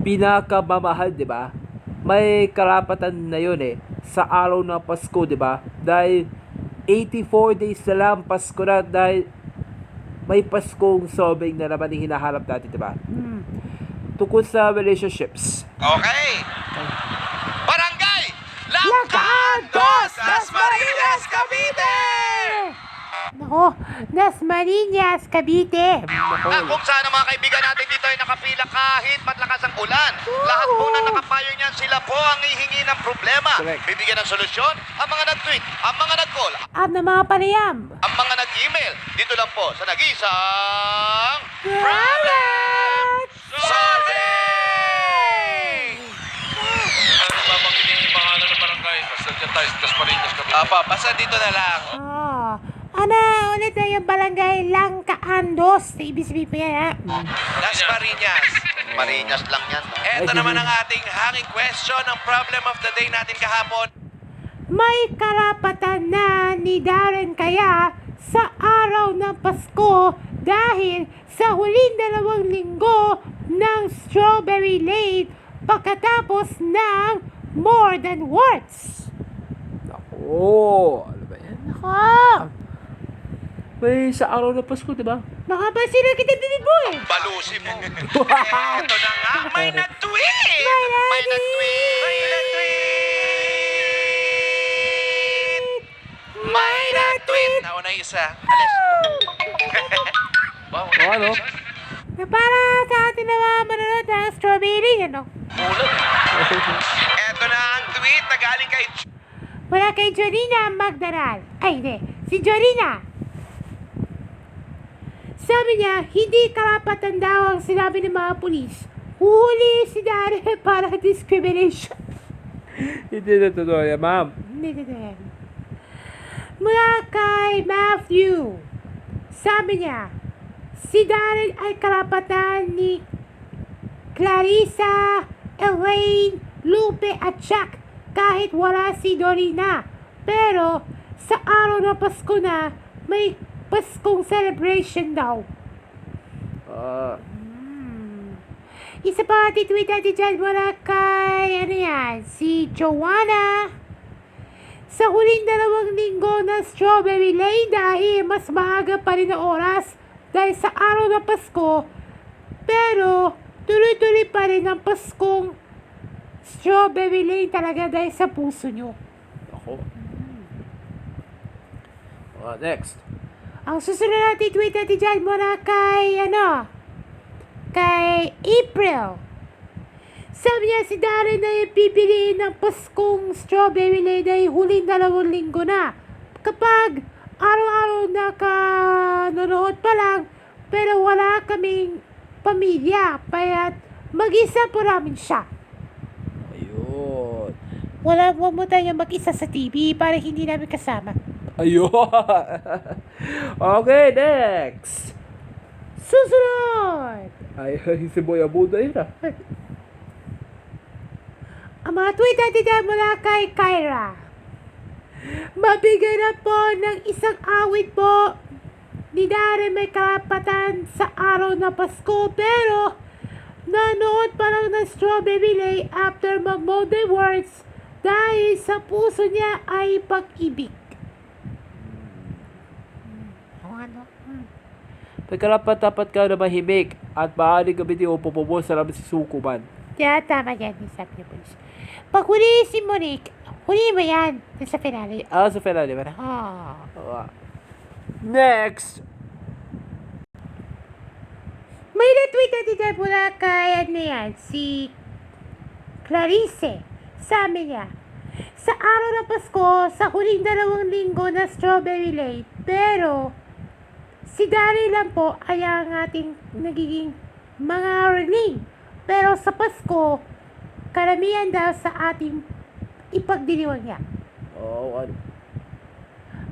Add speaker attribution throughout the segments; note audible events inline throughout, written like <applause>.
Speaker 1: pinakamamahal, di ba? May karapatan na yun eh. Sa araw ng Pasko, di ba? Dahil 84 days na lang Pasko na dahil may Paskong solving na naman yung hinaharap natin, di ba? Hmm. Tungkol sa relationships.
Speaker 2: Okay. Barangay Langkantos, Las Marinas, Cavite!
Speaker 3: Nako, Las Marinas, Cavite.
Speaker 2: Na kung saan ang mga kaibigan natin dito ay nakapila kahit matlakas ang ulan. Lahat po na nakapayo niyan, sila po ang ihingi ng problema.
Speaker 1: Correct.
Speaker 2: Bibigyan ng solusyon ang mga nag-tweet, ang mga nag-call,
Speaker 3: At ng mga panayam.
Speaker 2: ang mga nag-email. Dito lang po sa nag-isang
Speaker 3: Problem
Speaker 2: Solving!
Speaker 4: Babanggitin yung pangalan ng barangay. Basta dyan tayo, tas Marinas kami.
Speaker 2: Apa, basta dito na lang.
Speaker 3: Oh. Ano ulit na yung barangay Langkaandos? Ibig sabihin pa yan, ha?
Speaker 2: Las Marinas. Marinas lang yan. no? Ito naman ang ating hanging question, ang problem of the day natin kahapon.
Speaker 3: May karapatan na ni Darren kaya sa araw ng Pasko dahil sa huling dalawang linggo ng Strawberry Lane pagkatapos ng More Than Words.
Speaker 1: Nako, ano ba yan?
Speaker 3: Nako!
Speaker 1: May sa araw ng Pasko, di ba?
Speaker 3: Makapansin na kita din mo eh.
Speaker 2: Balusi mo. Ito na nga, may nag-tweet!
Speaker 3: May nag-
Speaker 2: May nag-tweet! May nag-tweet! May nag-tweet! Nauna yung isa. Alis. wow, <laughs>
Speaker 1: O ano?
Speaker 3: Na para sa atin na mga manonood ng Strawberry, ano?
Speaker 2: Ito na ang tweet na galing kay
Speaker 3: Wala kay Jorina Magdaral. Ay, hindi. Si Jorina. Sabi niya, hindi karapatan daw ang sinabi ng mga pulis. Huli si Dare <laughs> para discrimination. <laughs>
Speaker 1: Hindi na totoo yan, ma'am.
Speaker 3: Hindi na yan. Mula kay Matthew. Sabi niya, si Darren ay karapatan ni Clarissa, Elaine, Lupe at Chuck kahit wala si Dorina. Pero sa araw ng Pasko na, may Paskong celebration daw.
Speaker 1: Ah,
Speaker 3: Isa pa titweet natin dyan mula kay, ano yan, si Joanna. Sa huling dalawang linggo ng Strawberry Lane dahil mas maaga pa rin ang oras dahil sa araw ng Pasko. Pero tuloy-tuloy pa rin ang Paskong Strawberry Lane talaga dahil sa puso nyo.
Speaker 1: ako. Ah, next.
Speaker 3: Ang susunod natin tweet natin dyan mula kay, ano, kay April. Sabi niya si Darren na yung pipiliin ng Paskong Strawberry Lane ay huling dalawang linggo na. Kapag araw-araw nakanonood pa lang, pero wala kaming pamilya, kaya mag-isa po namin siya.
Speaker 1: Ayun.
Speaker 3: Wala, huwag mo tayo mag-isa sa TV para hindi namin kasama.
Speaker 1: Ayun. <laughs> okay, next.
Speaker 3: Susunod!
Speaker 1: Ay, si Boy Abuda yun ah.
Speaker 3: Ang mga tweet natin mula kay Kyra. Mabigay na po ng isang awit po ni Darren may karapatan sa araw na Pasko pero nanood pa lang ng Strawberry Lane after mag-Monday Words dahil sa puso niya ay pag-ibig. Hmm. Ano? Hmm.
Speaker 1: Pagkarapat dapat ka na mahimik at maaari gamitin o pupubo sa laban si Sukuman.
Speaker 3: Kaya tama yan, ni sabi niya police. Pag huli si Monique, huli mo yan sa finale.
Speaker 1: Ah, sa finale ba na?
Speaker 3: Ah.
Speaker 1: Next.
Speaker 3: May retweet natin dyan mula kay ano yan, si Clarice. Sabi niya, sa araw ng Pasko, sa huling dalawang linggo na Strawberry Lane, pero si Dari lang po ay ang ating nagiging mga ring. Pero sa Pasko, karamihan daw sa ating ipagdiriwang niya.
Speaker 1: Oh, ano?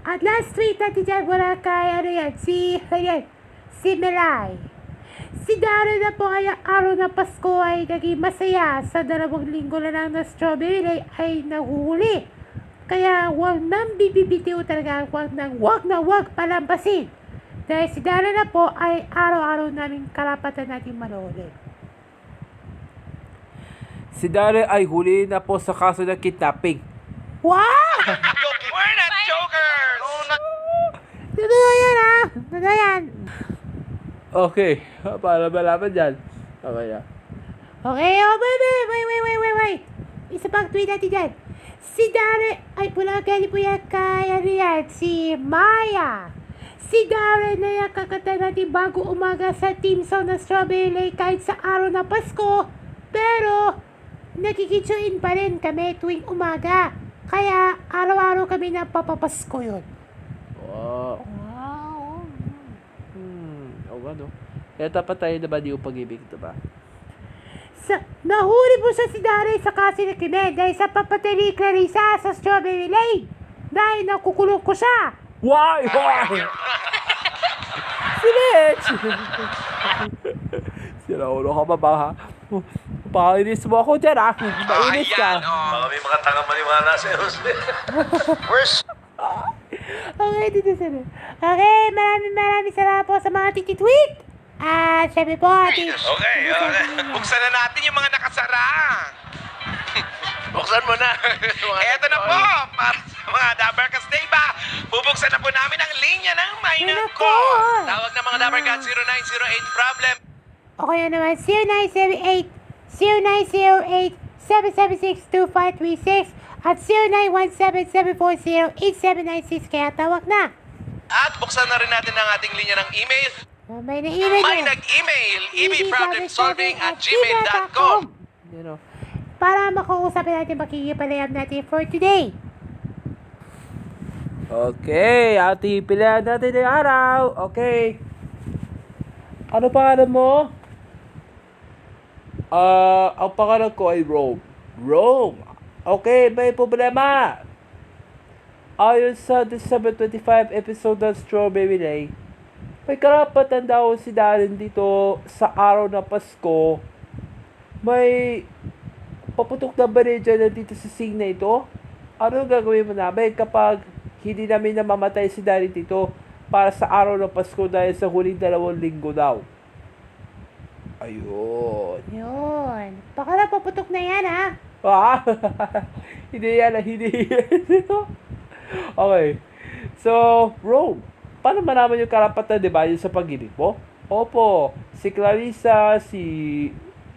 Speaker 3: At last tweet natin dyan mula kay ano yan, si, ayan, si Melay. Si Dara na po ay araw ng Pasko ay naging masaya sa dalawang linggo na lang na strawberry ay, ay nahuhuli. Kaya huwag nang bibibitiw talaga, huwag nang, huwag na huwag palampasin. Dahil si Dara na po ay araw-araw namin karapatan natin manuhuli.
Speaker 1: si Darren ay huli na po sa kaso ng kidnapping.
Speaker 3: Wow! <laughs>
Speaker 2: We're not jokers!
Speaker 3: Totoo yan ah! Totoo yan!
Speaker 1: Okay, para malaman dyan. Okay na.
Speaker 3: Okay, oh, wait, wait, wait, wait, wait, wait, wait. Isa pang tweet natin dyan. Si Darren, ay pula kaya po yan kay, ano yan, si Maya. Si Darren na yan kakanta natin bago umaga sa team song ng Strawberry Lake kahit sa araw ng Pasko. Pero, nakikitsuin pa rin kami tuwing umaga. Kaya, araw-araw kami napapapasko yun.
Speaker 1: Wow.
Speaker 3: Wow.
Speaker 1: Hmm, o ano. Kaya tapat tayo na ba di yung pag-ibig, diba?
Speaker 3: Sa, nahuli po siya si Darren sa kasi na krimen dahil sa papatay ni Clarissa sa Strawberry Lane. Dahil nakukulong ko siya.
Speaker 1: Why? <laughs> Why? si Mitch! Sira ulo ka ba ba ha? Pakainis mo ako dyan ha. Mainis ka.
Speaker 2: Ayan, oh.
Speaker 4: Baka may mga tanga maniwala sa Jose. <laughs>
Speaker 2: Where's...
Speaker 3: Okay, dito sila. Okay, maraming maraming salamat po sa mga titi-tweet. At syempre po, ati.
Speaker 2: Okay, okay. Buksan na natin yung mga nakasara. <laughs>
Speaker 4: Buksan mo na.
Speaker 2: Eto na po, para sa mga Dabarkas Day ba? Bubuksan na po namin ang linya ng
Speaker 3: Ay,
Speaker 2: Minor
Speaker 3: nako.
Speaker 2: Tawag ng mga Dabarkas 0908 problem.
Speaker 3: Okay yun naman, 0978 0908 776 2536 at 0917-740-8796 kaya tawag na.
Speaker 2: At buksan na rin natin ang ating linya ng email.
Speaker 3: Oh, may na-email
Speaker 2: May
Speaker 3: na.
Speaker 2: nag-email, ebproblemsolving at gmail.com.
Speaker 1: You know.
Speaker 3: Para makausapin natin makikipalayam natin for today.
Speaker 1: Okay, ati pilihan natin yung araw. Okay. Ano pangalan mo? Ah, ang pangalan ko ay Rome. Rome. Okay, may problema. Ayon sa December 25 episode ng Strawberry Lane, may karapatan daw si Darren dito sa araw ng Pasko. May paputok na ba dyan dito sa scene na ito? Ano gagawin mo namin kapag hindi namin namamatay si Darren dito para sa araw ng Pasko dahil sa huling dalawang linggo daw? Ayun.
Speaker 3: Yun. Baka na paputok na yan, ha?
Speaker 1: Ah, <laughs> hindi yan, hindi yan. <laughs> okay. So, Rome, paano malaman yung karapatan, di ba, yung sa pag-ibig mo? Opo, si Clarissa, si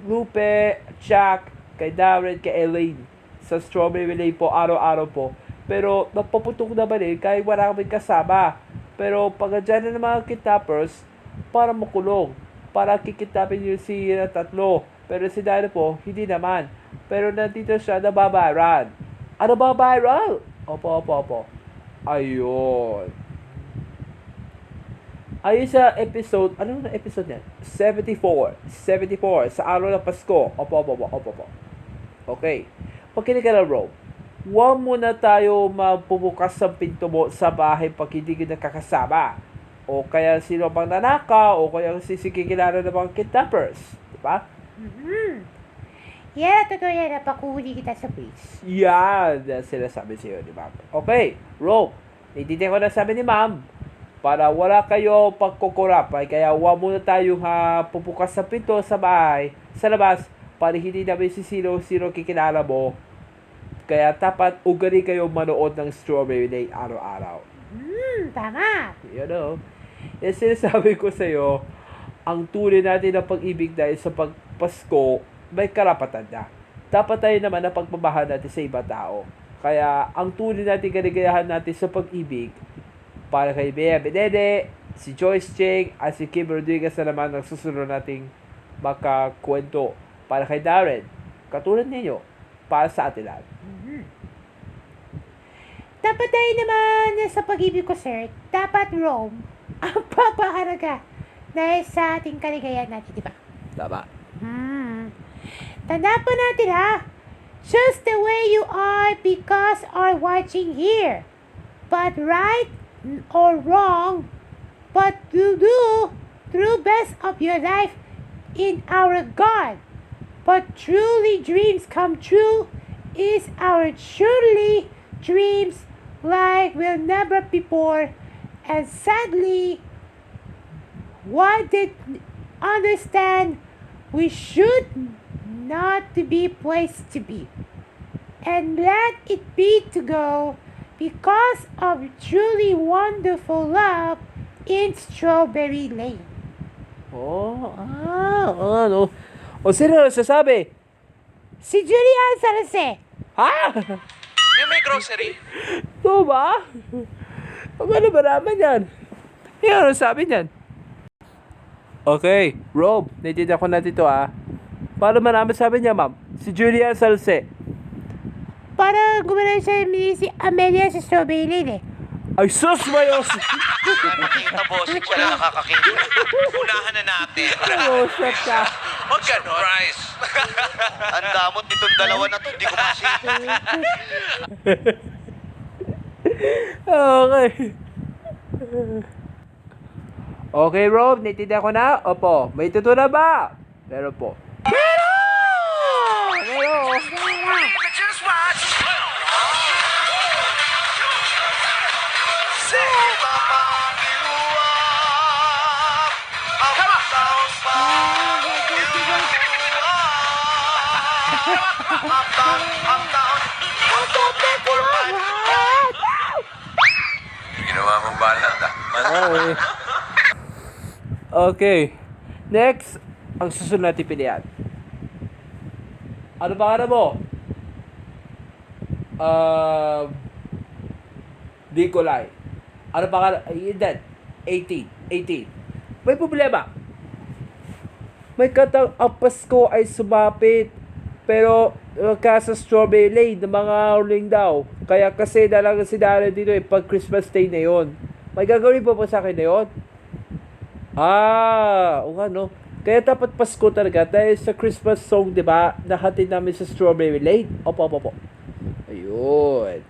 Speaker 1: Lupe, Jack, kay Darren, kay Elaine, sa Strawberry Lane po, araw-araw po. Pero, napaputok naman eh, kahit wala kami kasama. Pero, pag andyan na ng mga kidnappers, para makulong. Para kikidnapin yung si na tatlo. Pero si Darren po, hindi naman. Pero nandito siya nababaran. Ano ba viral? Opo, opo, opo. Ayun. Ayun sa episode, ano na episode yan? 74. 74. Sa araw ng Pasko. Opo, opo, opo, opo, opo. Okay. Pakinig ka na, Rob. Huwag muna tayo magbubukas ng pinto mo sa bahay pag hindi ka nakakasama. O kaya sino bang nanaka, o kaya sisikikilala ng mga kidnappers. Diba?
Speaker 3: Mm-hmm. Yan, totoo yan. Napakuhuli kita sa place.
Speaker 1: Yan ang sinasabi sa'yo ni ma'am. Okay, Rob, naiintindihan ko na sabi ni ma'am para wala kayo pagkukurap. Ay, kaya huwag muna tayo ha, pupukas sa pinto sa bahay, sa labas, para hindi namin si sino-sino kikilala mo. Kaya dapat ugari kayo manood ng Strawberry Day araw-araw.
Speaker 3: Hmm, tama.
Speaker 1: You know? Yung sinasabi ko sa'yo, ang tunay natin ng pag-ibig dahil sa pagpasko, may karapatan na. Dapat tayo naman na pagmamahal natin sa iba tao. Kaya, ang tunay natin kaligayahan natin sa pag-ibig, para kay Bea Benede, si Joyce Cheng, at si Kim Rodriguez na naman ang susunod nating makakwento. Para kay Darren, katulad ninyo, para sa atin lahat.
Speaker 3: Dapat tayo naman sa pag-ibig ko, sir. Dapat Rome <laughs> ang papahalaga dahil sa ating kaligayahan natin, di ba?
Speaker 1: Tama.
Speaker 3: Hmm. Tanda po natin ha. Just the way you are because are watching here. But right or wrong, but you do through best of your life in our God. But truly dreams come true is our truly dreams like will never before and sadly what did understand we should not to be placed to be. And let it be to go because of truly wonderful love in Strawberry Lane.
Speaker 1: Oh, ah, ano. O sino na sasabi?
Speaker 3: Si Julian Salase. <laughs>
Speaker 1: Ha?
Speaker 4: Yung may grocery.
Speaker 1: Ito ba? Ang ano ba naman yan? Yung ano sabi niyan? Okay, Rob, naintindihan ko na dito ah. Paano malaman sabi niya, ma'am? Si Julia Salce.
Speaker 3: Para gumana siya ni si Amelia sa Strawberry eh.
Speaker 1: Ay, sus, mayos!
Speaker 2: Nakakita bossing wala nakakakita. Unahan na natin.
Speaker 1: Oh, shut ka.
Speaker 4: Huwag ganon. Surprise.
Speaker 2: Ang damot nitong dalawa na to, hindi ko <laughs> masita.
Speaker 1: Okay. Okay, Rob, naintindihan ko na? Opo, may tutunan ba? Meron po. Okay. Okay. Next, ang susunod natin pilihan. Ano pangalan mo? Um, Nikolai. Ano? Ay, Hindi. 18. 18. May problema. May katang ang Pasko ay sumapit. Pero uh, kasa strawberry lane ng mga huling daw. Kaya kasi talaga si Dara dito eh, pag Christmas Day na yon. May gagawin pa po sa akin na yun? Ah, o ano. Kaya dapat Pasko talaga dahil sa Christmas song, di ba, nahatid namin sa Strawberry Lane. Opo, opo, opo. Ayun.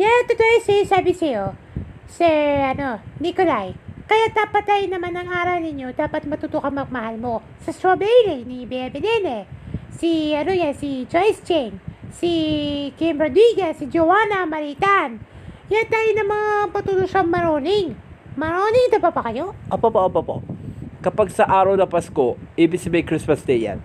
Speaker 3: Yan, totoo yung sinasabi sa'yo. Sir, ano, Nikolai. Kaya dapat tayo naman ang aral ninyo, dapat matuto ka magmahal mo. Sa Strawberry Lane ni Bea Bedene. Si, ano yan, si Joyce Cheng. Si Kim Rodriguez, si Joanna Maritan. Yan tayo na mga patuto sa maroning. Maroning, ito pa pa kayo?
Speaker 1: Opo, opo, opo, opo. Kapag sa araw na Pasko, ibig sabihin Christmas Day yan.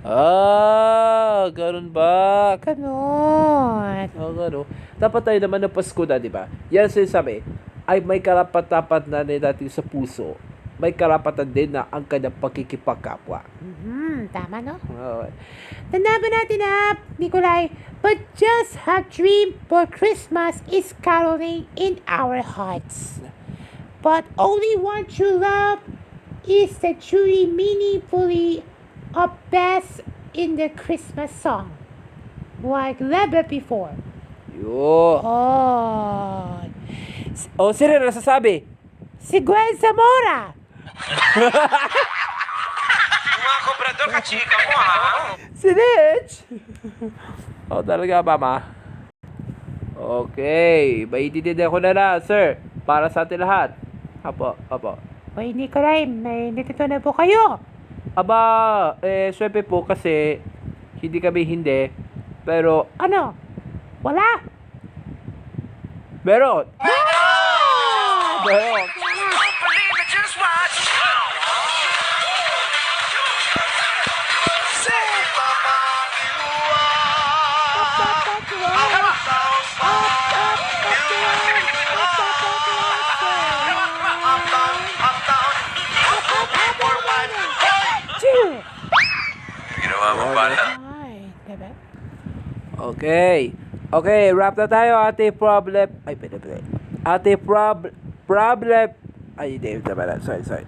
Speaker 1: Ah, ganun ba?
Speaker 3: Ganon.
Speaker 1: Oo nga, no? Dapat tayo naman ng Pasko na, di ba? Yan sinasabi, ay may karapat-dapat na natin sa puso. May karapatan din na ang kanyang pakikipagkapwa.
Speaker 3: Hmm, tama no?
Speaker 1: Okay.
Speaker 3: Tanda ba natin na, Nikolai, but just a dream for Christmas is caroling in our hearts. But only one true love is the truly meaningfully of best in the Christmas song. Like never before.
Speaker 1: Yo.
Speaker 3: Oh,
Speaker 1: O, oh, sino na nasasabi?
Speaker 3: si Gwen Zamora.
Speaker 2: Mga kobrador, kachika mo ha.
Speaker 1: Si Rich! <laughs> oh, talaga, mama. Okay, maintindihan ko na na, sir. Para sa atin lahat. Apo, apo.
Speaker 3: Hoy, Nikolai, may natutunan po kayo.
Speaker 1: Aba, eh, syempre po kasi hindi kami hindi. Pero,
Speaker 3: Ano? Wala?
Speaker 1: meron! Meron!
Speaker 4: Ginawa
Speaker 1: Okay. Okay, wrap na tayo. Ate problem. Ay, pwede, pwede. Ate prob problem. Ay, hindi. Tama na. Sorry, sorry.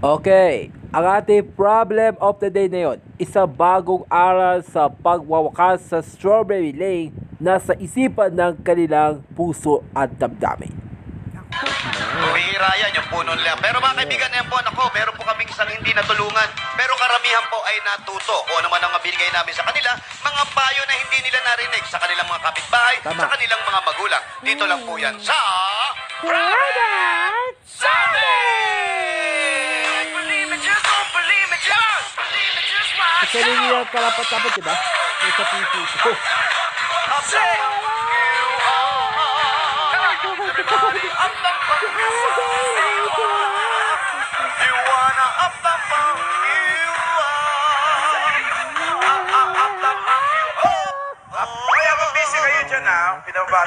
Speaker 1: Okay. Ang ating problem of the day na yon, isang bagong aral sa pagwawakas sa Strawberry Lane na sa isipan ng kanilang puso at damdamin.
Speaker 2: Bihira yan, yung puno nila. Pero mga kaibigan, yan po, ako, meron po kaming isang hindi natulungan. Pero karamihan po ay natuto. Kung ano man ang binigay namin sa kanila, mga payo na hindi nila narinig sa kanilang mga kapitbahay,
Speaker 1: Tama.
Speaker 2: sa kanilang mga magulang. Dito lang po yan sa...
Speaker 1: dapat kalapat dapat, diba? Ito PC ko.
Speaker 2: Pinababa